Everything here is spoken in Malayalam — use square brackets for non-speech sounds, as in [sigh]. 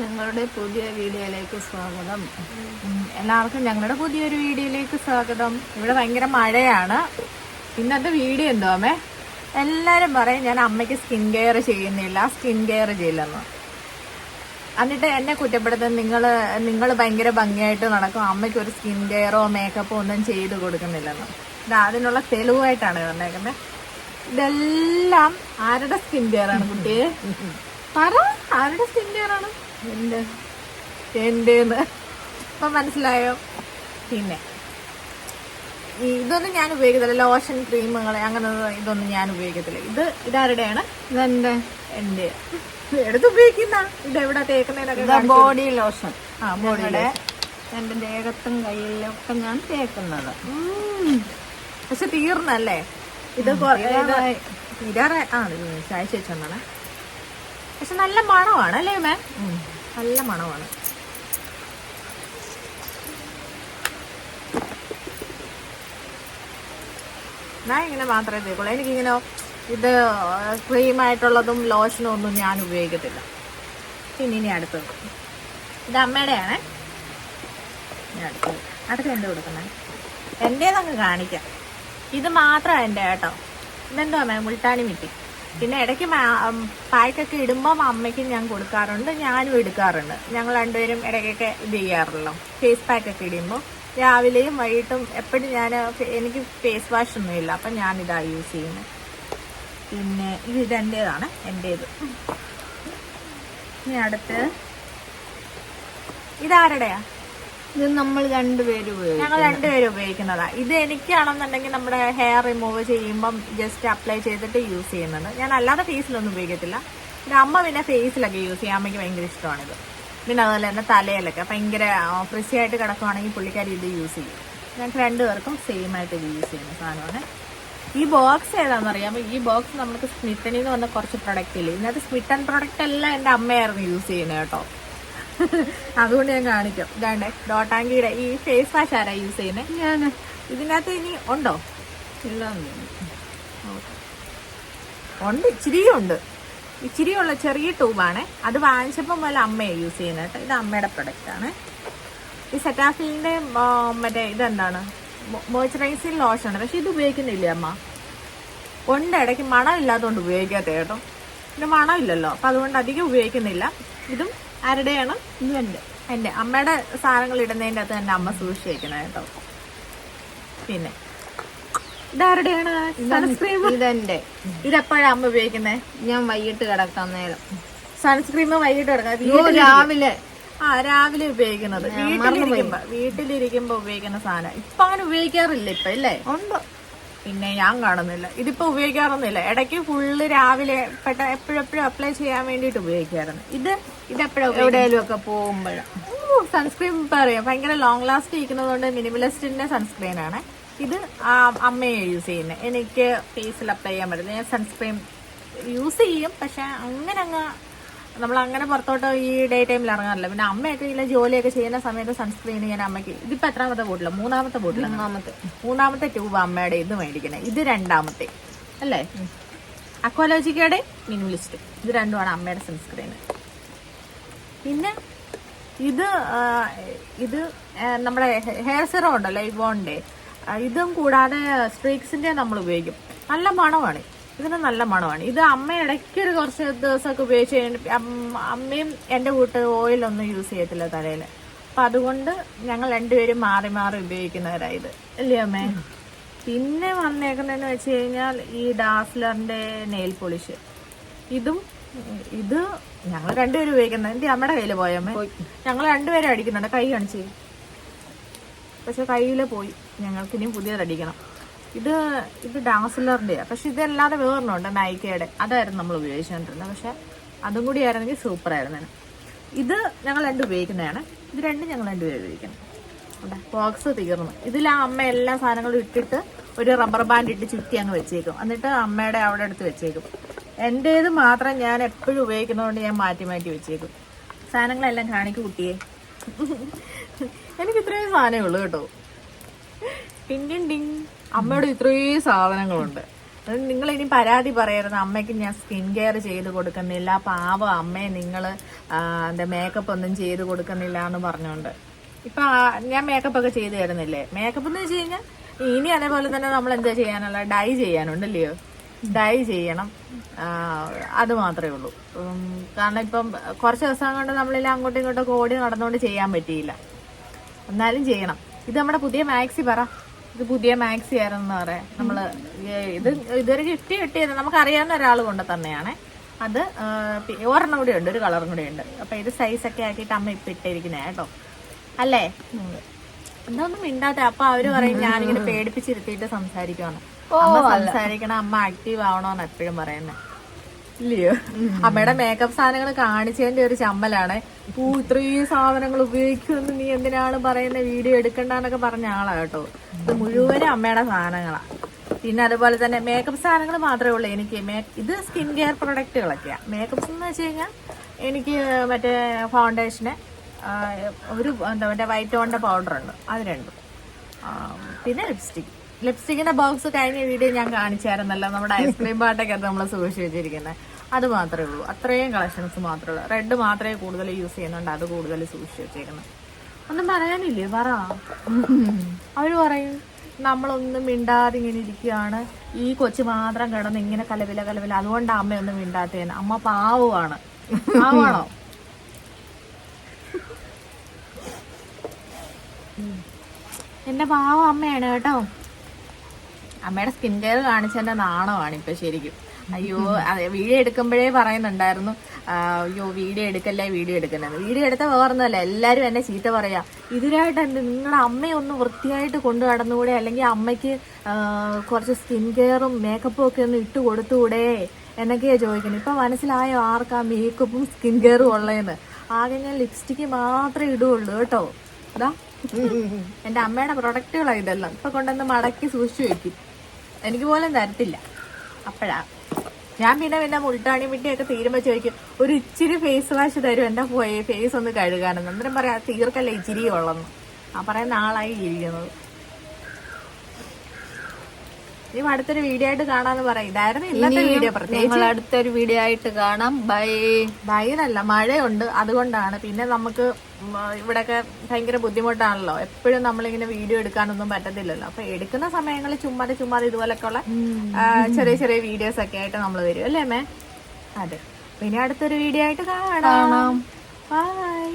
ഞങ്ങളുടെ പുതിയ വീഡിയോയിലേക്ക് സ്വാഗതം. എല്ലാവർക്കും ഞങ്ങളുടെ പുതിയൊരു വീഡിയോയിലേക്ക് സ്വാഗതം. ഇവിടെ ഭയങ്കര മഴയാണ്. ഇന്നത്തെ വീഡിയോ എന്തോ അമ്മേ? എല്ലാവരും പറയും ഞാൻ അമ്മയ്ക്ക് സ്കിൻ കെയർ ചെയ്യുന്നില്ല സ്കിൻ കെയർ ചെയ്യില്ലെന്ന്. എന്നിട്ട് എന്നെ കുറ്റപ്പെടുത്തും നിങ്ങൾ നിങ്ങൾ ഭയങ്കര ഭംഗിയായിട്ട് നടക്കും അമ്മയ്ക്ക് ഒരു സ്കിൻ കെയറോ മേക്കപ്പോ ഒന്നും ചെയ്ത് കൊടുക്കുന്നില്ലെന്ന്. ഇത് അതിനുള്ള തെളിവായിട്ടാണ് വന്നേക്കുന്നത് ഇതെല്ലാം ആരുടെ സ്കിൻ കെയർ ആണ് കുട്ടിയെ? പറ ആരുടെ സ്കിൻ കെയർ ആണ്? എന്റെ എന്റെന്ന് അപ്പം മനസ്സിലായോ? പിന്നെ. ഇതൊന്നും ഞാൻ ഉപയോഗിക്കത്തില്ല. ലോഷൻ ക്രീമുകൾ അങ്ങനെ ഇതൊന്നും ഞാൻ ഉപയോഗിക്കത്തില്ല. ഇത് ഇതാരുടെയാണ്? ഇതെന്റെ എന്റെ. എടുത്ത് ഉപയോഗിക്കുന്ന. ഇത് എവിടെ തേക്കുന്നതിനൊക്കെ ബോഡി ലോഷൻ. ആ ബോഡിയുടെ എന്റെ ദേഹത്തും ദേഹത്തും ഒക്കെ ഞാൻ തേക്കുന്നത്. പക്ഷെ തീർന്നല്ലേ? ഇത് തീരാറായി. ആ ശേഷം ചായ ചേച്ചെന്നാണ് പക്ഷെ നല്ല മണമാണ് അല്ലേ മാം? നല്ല മണമാണ്. ഞാൻ ഇങ്ങനെ മാത്രമേ തേക്കുള്ളൂ എനിക്കിങ്ങനെ ഇത് ക്രീമായിട്ടുള്ളതും ലോഷനും ഒന്നും ഞാൻ ഉപയോഗിക്കത്തില്ല. പിന്നെ ഇനി അടുത്തത്. ഇത് അമ്മയുടെയാണ്. അടുത്ത് എന്ത് കൊടുക്കുന്നത് എന്റേതങ്ങ് കാണിക്കാം. ഇത് മാത്രം എന്റെ കേട്ടോ. ഇതെന്തോ മാം? മുൾട്ടാണി മിറ്റി. പിന്നെ ഇടയ്ക്ക് പായ്ക്കൊക്കെ ഇടുമ്പം അമ്മയ്ക്കും ഞാൻ കൊടുക്കാറുണ്ട് ഞാനും എടുക്കാറുണ്ട്. ഞങ്ങൾ രണ്ടുപേരും ഇടയ്ക്കൊക്കെ ഇത് ചെയ്യാറുള്ളൂ. ഫേസ് പാക്കൊക്കെ ഇടുമ്പോൾ രാവിലെയും വൈകിട്ടും എപ്പോഴും ഞാൻ എനിക്ക് ഫേസ് വാഷ് ഒന്നുമില്ല അപ്പം ഞാനിതാ യൂസ് ചെയ്യുന്നത് പിന്നെ ഇത് എന്റേതാണ് എന്റേത്. ഇനി അടുത്ത്. ഇതാരുടെയാ? ഇത് നമ്മൾ രണ്ടുപേരും ഞങ്ങൾ രണ്ടുപേരും ഉപയോഗിക്കുന്നതാ. ഇത് എനിക്കാണെന്നുണ്ടെങ്കിൽ നമ്മുടെ ഹെയർ റിമൂവ് ചെയ്യുമ്പം ജസ്റ്റ് അപ്ലൈ ചെയ്തിട്ട് യൂസ് ചെയ്യുന്നത്. ഞാൻ അല്ലാതെ ഫേസിലൊന്നും ഉപയോഗിക്കത്തില്ല. പിന്നെ അമ്മ പിന്നെ ഫേസിലൊക്കെ യൂസ് ചെയ്യാൻ അമ്മയ്ക്ക് ഭയങ്കര ഇഷ്ടമാണിത്. പിന്നെ അതുപോലെ തന്നെ തലയിലൊക്കെ ഭയങ്കര ഫ്രിസി ആയിട്ട് കിടക്കുവാണെങ്കിൽ പുള്ളിക്കാരി ഇത് യൂസ് ചെയ്യും. ഞങ്ങൾക്ക് രണ്ടുപേർക്കും സെയിം ആയിട്ട് ഇത് യൂസ് ചെയ്യുന്ന സാധനമാണ്. ഈ ബോക്സ് ഏതാണെന്ന് അറിയാമോ? ഈ ബോക്സ് നമുക്ക് സ്മിട്ടനിൽ നിന്ന് വന്ന കുറച്ച് പ്രൊഡക്റ്റ് ഇല്ലേ? ഇതിനകത്ത് സ്മിട്ടൺ പ്രൊഡക്റ്റ് എല്ലാം എന്റെ അമ്മയായിരുന്നു യൂസ് ചെയ്യുന്നത് കേട്ടോ. [laughs] അതുകൊണ്ട് ഞാൻ കാണിക്കാം. ഇതാണ്ട് ഡോട്ടാങ്കിയുടെ ഈ ഫേസ് വാഷ് ആരാ യൂസ് ചെയ്യുന്നത് ഞാൻ ഇതിനകത്ത് ഇനി ഉണ്ടോ? ഇല്ല ഉണ്ട് ഇച്ചിരിയും ഉണ്ട് ഇച്ചിരിയുള്ള ചെറിയ ട്യൂബാണ് അത് വാങ്ങിച്ചപ്പോൾ മുതൽ അമ്മയെ യൂസ് ചെയ്യുന്നത് കേട്ടോ. ഇത് അമ്മയുടെ പ്രൊഡക്റ്റ് ആണ്. ഈ സെറ്റാഫിലിന്റെ മറ്റേ ഇതെന്താണ്? മോയ്സ്ചറൈസിങ് ലോഷൻ ആണ്. പക്ഷെ ഇത് ഉപയോഗിക്കുന്നില്ല അമ്മ? ഉണ്ട് ഇടയ്ക്ക് മണം ഇല്ലാത്തതുകൊണ്ട് ഉപയോഗിക്കാത്ത കേട്ടോ. പിന്നെ മണമില്ലല്ലോ. അപ്പൊ അതുകൊണ്ട് അധികം ഉപയോഗിക്കുന്നില്ല. ഇതും ആരുടെയാണ്? ഇതും എന്റെ. എന്റെ അമ്മയുടെ സാധനങ്ങൾ ഇടുന്നതിന്റെ അകത്ത് തന്നെ അമ്മ സൂക്ഷിച്ച് വെക്കണേ കേട്ടോ. പിന്നെ. ഇതാരുടെയാണ്? സൺസ്ക്രീം? ഇതെന്റെ. ഇതെപ്പോഴാ അമ്മ ഉപയോഗിക്കുന്നത് ഞാൻ വൈകിട്ട് കിടക്കാൻ നേരം. സൺസ്ക്രീം വൈകിട്ട് കിടക്കാം രാവിലെ. ആ രാവിലെ ഉപയോഗിക്കുന്നത്. വീട്ടിലിരിക്കുമ്പോ വീട്ടിലിരിക്കുമ്പോ ഉപയോഗിക്കുന്ന സാധനം. ഇപ്പൊ അങ്ങനെ ഉപയോഗിക്കാറില്ല ഇപ്പൊ അല്ലേ ഉണ്ട്. പിന്നെ ഞാൻ കാണുന്നില്ല. ഇതിപ്പോ ഉപയോഗിക്കാറൊന്നുമില്ല. ഇടയ്ക്ക് ഫുള്ള് രാവിലെ പെട്ട എപ്പോഴെപ്പോഴും അപ്ലൈ ചെയ്യാൻ വേണ്ടിട്ട് ഉപയോഗിക്കാറുണ്ട്. ഇത് ഇതെപ്പോഴും എവിടെയെങ്കിലും ഒക്കെ പോകുമ്പോഴാണ് സൺസ്ക്രീൻ പറയാം. ഭയങ്കര ലോങ് ലാസ്റ്റ് ഇരിക്കുന്നതുകൊണ്ട് മിനിമലിസ്റ്റിന്റെ സൺസ്ക്രീൻ ആണ്. ഇത് ആ അമ്മയെ യൂസ് ചെയ്യുന്നത് എനിക്ക് ഫേസിൽ അപ്ലൈ ചെയ്യാൻ പറ്റില്ല ഞാൻ സൺസ്ക്രീൻ യൂസ് ചെയ്യും പക്ഷെ അങ്ങനെ അങ്ങ് നമ്മൾ അങ്ങനെ പുറത്തോട്ട് ഈ ഡേ ടൈമിൽ ഇറങ്ങാറില്ല. പിന്നെ അമ്മയൊക്കെ ഇല്ല ജോലിയൊക്കെ ചെയ്യുന്ന സമയത്ത് സൺസ്ക്രീൻ ഞാൻ അമ്മയ്ക്ക് ഇതിപ്പോ എത്രാമത്തെ ബോട്ടില മൂന്നാമത്തെ ബോട്ടില മൂന്നാമത്തെ. മൂന്നാമത്തെ ട്യൂബ് അമ്മയുടെ ഇത് മേടിക്കണേ. ഇത് രണ്ടാമത്തെ. അല്ലേ? അക്വാലോജിക്കയുടെ മിനിമലിസ്റ്റ് ഇത് രണ്ടുമാണ് അമ്മയുടെ സൺസ്ക്രീൻ പിന്നെ ഇത് ഇത് നമ്മുടെ ഹെയർ സിറം ഉണ്ടല്ലോ ആ, ഇതും കൂടാതെ സ്ട്രീക്സിന്റെ നമ്മൾ ഉപയോഗിക്കും. നല്ല മണമാണ്. ഇതിന് നല്ല മണമാണ്. ഇത് അമ്മ ഇടയ്ക്ക് ഒരു കുറച്ച് ദിവസമൊക്കെ ഉപയോഗിച്ച് കഴിഞ്ഞിട്ട് അമ്മ- അമ്മയും എന്റെ കൂട്ട് ഓയിലൊന്നും യൂസ് ചെയ്യത്തില്ല തലയിൽ. അപ്പൊ അതുകൊണ്ട് ഞങ്ങൾ രണ്ടുപേരും മാറി മാറി ഉപയോഗിക്കുന്നവരായത് അല്ലേ അമ്മേ? പിന്നെ വന്നേക്കുന്നതെന്ന് വെച്ച് കഴിഞ്ഞാൽ ഈ ഡാസ്ലറിന്റെ നെയിൽ പോളിഷ്. ഇതും ഇത് ഞങ്ങൾ രണ്ടുപേരും ഉപയോഗിക്കുന്നത്. എന്റെ അമ്മയുടെ കയ്യിൽ പോയമ്മേ ഞങ്ങൾ രണ്ടുപേരും അടിക്കുന്നുണ്ട്. കൈ കാണിച്ച്. പക്ഷെ കയ്യിൽ പോയി. ഞങ്ങൾക്ക് ഇനിയും പുതിയത് അടിക്കണം. ഇത് ഇത് ഡാസിലറിന്റെയാണ് പക്ഷെ ഇതല്ലാതെ വേറൊന്നുണ്ട് നൈക്കയുടെ അതായിരുന്നു നമ്മൾ ഉപയോഗിച്ചുകൊണ്ടിരുന്നത്. പക്ഷെ അതും കൂടി ആയിരുന്നെങ്കിൽ സൂപ്പർ ആയിരുന്നു. ഇത് ഞങ്ങൾ രണ്ടും ഉപയോഗിക്കുന്നതാണ്. ഇത് രണ്ടും ഞങ്ങൾ രണ്ടുപേരും ഉപയോഗിക്കണം ബോക്സ് തീർന്നു. ഇതിൽ ആ അമ്മ എല്ലാ സാധനങ്ങളും ഇട്ടിട്ട് ഒരു റബ്ബർ ബാൻഡ് ഇട്ട് ചുറ്റി അങ്ങ് വെച്ചേക്കും. എന്നിട്ട് അമ്മയുടെ അവിടെ എടുത്ത് വെച്ചേക്കും. എന്റേത് മാത്രം ഞാൻ എപ്പോഴും ഉപയോഗിക്കുന്നതുകൊണ്ട് ഞാൻ മാറ്റി മാറ്റി വെച്ചേക്കും. സാധനങ്ങളെല്ലാം കാണിക്കും കുട്ടിയെ. [laughs] എനിക്ക് ഇത്രയും സാധനമേ ഉള്ളൂ കേട്ടോ. ടിങ് ടിങ്. അമ്മയുടെ ഇത്രയും സാധനങ്ങളുണ്ട്. നിങ്ങൾ ഇനി പരാതി പറയരുത്. അമ്മയ്ക്ക് ഞാൻ സ്കിൻ കെയർ ചെയ്ത് കൊടുക്കുന്നില്ല. പാവം അമ്മയെ നിങ്ങൾ എന്താ മേക്കപ്പ് ഒന്നും ചെയ്ത് കൊടുക്കുന്നില്ല എന്ന് പറഞ്ഞുകൊണ്ട് ഇപ്പൊ ഞാൻ മേക്കപ്പ് ഒക്കെ ചെയ്ത് തരുന്നില്ലേ? മേക്കപ്പ് എന്ന് വെച്ച് കഴിഞ്ഞാൽ ഇനി അതേപോലെ തന്നെ നമ്മൾ എന്താ ചെയ്യാനുള്ള? ഡൈ ചെയ്യാനുണ്ടല്ലയോ ഡൈ ചെയ്യണം. അത് മാത്രമേ ഉള്ളൂ. കാരണം ഇപ്പം കുറച്ച് ദിവസം കൊണ്ട് നമ്മളിൽ അങ്ങോട്ടും ഇങ്ങോട്ടും ഓടി നടന്നുകൊണ്ട് ചെയ്യാൻ പറ്റിയില്ല. എന്നാലും ചെയ്യണം. ഇത് നമ്മുടെ പുതിയ മാക്സി പറ. ഇത് പുതിയ മാക്സി ആയിരുന്നു പറയാം. നമ്മൾ ഇത് ഇതൊരു കിട്ടി കിട്ടിയത് നമുക്ക് അറിയാവുന്ന ഒരാൾ കൊണ്ട് തന്നെയാണ്. അത് ഒരെണ്ണം കൂടെ ഉണ്ട് ഒരു കളറും കൂടി ഉണ്ട്. അപ്പൊ ഇത് സൈസ് ഒക്കെ ആക്കിയിട്ട് അമ്മ ഇപ്പൊ ഇട്ടിരിക്കുന്നേ കേട്ടോ. അല്ലേ? എന്താ മിണ്ടാത്ത മിണ്ടാത്തെ അപ്പൊ അവർ പറയും ഞാനിങ്ങനെ പേടിപ്പിച്ചിരുത്തിയിട്ട് സംസാരിക്കുവാണ് അമ്മ സംസാരിക്കണം അമ്മ ആക്റ്റീവ് ആവണോന്ന് എപ്പോഴും പറയുന്നത് ഇല്ലയോ? അമ്മയുടെ മേക്കപ്പ് സാധനങ്ങൾ കാണിച്ചതിന്റെ ഒരു ചമ്മലാണ്. ഇപ്പൊ ഇത്രയും സാധനങ്ങൾ ഉപയോഗിക്കുമെന്ന് നീ എന്തിനാണ് പറയുന്ന? വീഡിയോ എടുക്കണ്ടെന്നൊക്കെ പറഞ്ഞ ആളാ കേട്ടോ. ഇത് മുഴുവനും അമ്മയുടെ സാധനങ്ങളാ. പിന്നെ അതുപോലെ തന്നെ മേക്കപ്പ് സാധനങ്ങൾ മാത്രമേ ഉള്ളൂ. എനിക്ക് ഇത് സ്കിൻ കെയർ പ്രൊഡക്റ്റുകളൊക്കെയാ മേക്കപ്പ്സ് എന്ന് വെച്ച് കഴിഞ്ഞാൽ എനിക്ക് മറ്റേ ഫൗണ്ടേഷന് ഒരു എന്താ മറ്റേ വൈറ്റ് പൗഡർ ഉണ്ട്. അത് രണ്ടും. പിന്നെ ലിപ്സ്റ്റിക് ലിപ്സ്റ്റിക്കിന്റെ ബോക്സ് കഴിഞ്ഞ വീഡിയോ ഞാൻ കാണിച്ചായിരുന്നല്ലോ. നമ്മുടെ ഐസ്ക്രീം പാട്ടൊക്കെ നമ്മൾ സൂക്ഷിച്ച് വെച്ചിരിക്കുന്നത് അത് മാത്രമേ ഉള്ളൂ. അത്രയും കളക്ഷൻസ് മാത്രമേ ഉള്ളൂ. റെഡ് മാത്രമേ കൂടുതൽ യൂസ് ചെയ്യുന്നുണ്ട്. അത് കൂടുതൽ സൂക്ഷിച്ച് വെച്ചേക്കുന്നത് ഒന്നും പറയാനില്ലേ? പറ. അവർ പറയും നമ്മളൊന്നും മിണ്ടാതെ ഇങ്ങനെ ഇരിക്കുകയാണ് ഈ കൊച്ചു മാത്രം കിടന്ന് ഇങ്ങനെ കലവില കലവില അതുകൊണ്ട് അമ്മയൊന്നും മിണ്ടാത്തേന്ന്. അമ്മ പാവമാണ് പാവാണോ? എന്റെ പാവം അമ്മയാണ് കേട്ടോ. അമ്മയുടെ സ്കിൻ കെയർ കാണിച്ചതിന്റെ നാണമാണ് ഇപ്പൊ ശരിക്കും. അയ്യോ അതെ വീഡിയോ എടുക്കുമ്പോഴേ പറയുന്നുണ്ടായിരുന്നു അയ്യോ വീഡിയോ എടുക്കല്ലേ വീഡിയോ എടുക്കല്ലെന്ന് വീഡിയോ എടുത്ത വേറൊന്നുമല്ല എല്ലാരും എന്നെ ചീത്ത പറയാ. ഇതിനായിട്ട് എന്ത് നിങ്ങളുടെ അമ്മയെ ഒന്ന് വൃത്തിയായിട്ട് കൊണ്ടു നടന്നുകൂടെ? അല്ലെങ്കിൽ അമ്മയ്ക്ക് കുറച്ച് സ്കിൻ കെയറും മേക്കപ്പും ഒക്കെ ഒന്ന് ഇട്ട് കൊടുത്തുകൂടെ? എന്നൊക്കെയാ ചോദിക്കുന്നത്. ഇപ്പൊ മനസ്സിലായോ ആർക്കാ മേക്കപ്പും സ്കിൻ കെയറും ഉള്ളതെന്ന്? ആകെ ഞാൻ ലിപ്സ്റ്റിക്ക് മാത്രമേ ഇടുള്ളൂ കേട്ടോ. ഇതാ [laughs] എന്റെ അമ്മയുടെ പ്രൊഡക്റ്റുകളാണ് ഇതെല്ലാം. ഇപ്പൊ കൊണ്ടുവന്ന് മടക്കി സൂക്ഷിച്ചു വെക്കും. എനിക്ക് പോലും തരത്തില്ല. അപ്പഴാ. ഞാൻ പിന്നെ പിന്നെ മുൾട്ടാണി മിട്ടിയൊക്കെ തീരുമ്പോൾ ചോദിക്കും ഒരു ഇച്ചിരി ഫേസ് വാഷ് തരും എന്റെ പോയി? ഫേസ് ഒന്ന് കഴുകാനെന്ന്. അന്നേരം പറയാം തീർക്കല്ല ഇച്ചിരി ഉള്ളെന്ന്. ആ പറയുന്ന ആളായി ഇരിക്കുന്നത്. നീ അടുത്തൊരു വീഡിയോ ആയിട്ട് കാണാന്ന് പറയും. ഇതായിരുന്നു ഇന്നത്തെ വീഡിയോ പ്രത്യേകിച്ച്. അടുത്തൊരു വീഡിയോ ആയിട്ട് കാണാം. ബൈ. ബൈ എന്നല്ല മഴയുണ്ട്. അതുകൊണ്ടാണ്. പിന്നെ നമുക്ക് ഇവിടെയൊക്കെ ഭയങ്കര ബുദ്ധിമുട്ടാണല്ലോ. എപ്പോഴും നമ്മളിങ്ങനെ വീഡിയോ എടുക്കാനൊന്നും പറ്റത്തില്ലല്ലോ. അപ്പൊ എടുക്കുന്ന സമയങ്ങളിൽ ചുമ്മാതെ ചുമ്മാതെ ഇതുപോലൊക്കെ ഉള്ള ചെറിയ ചെറിയ വീഡിയോസ് ഒക്കെ ആയിട്ട് നമ്മൾ വരും. അല്ലേ മേ അതെ. പിന്നെ അടുത്തൊരു വീഡിയോ ആയിട്ട് കാണാം. ബൈ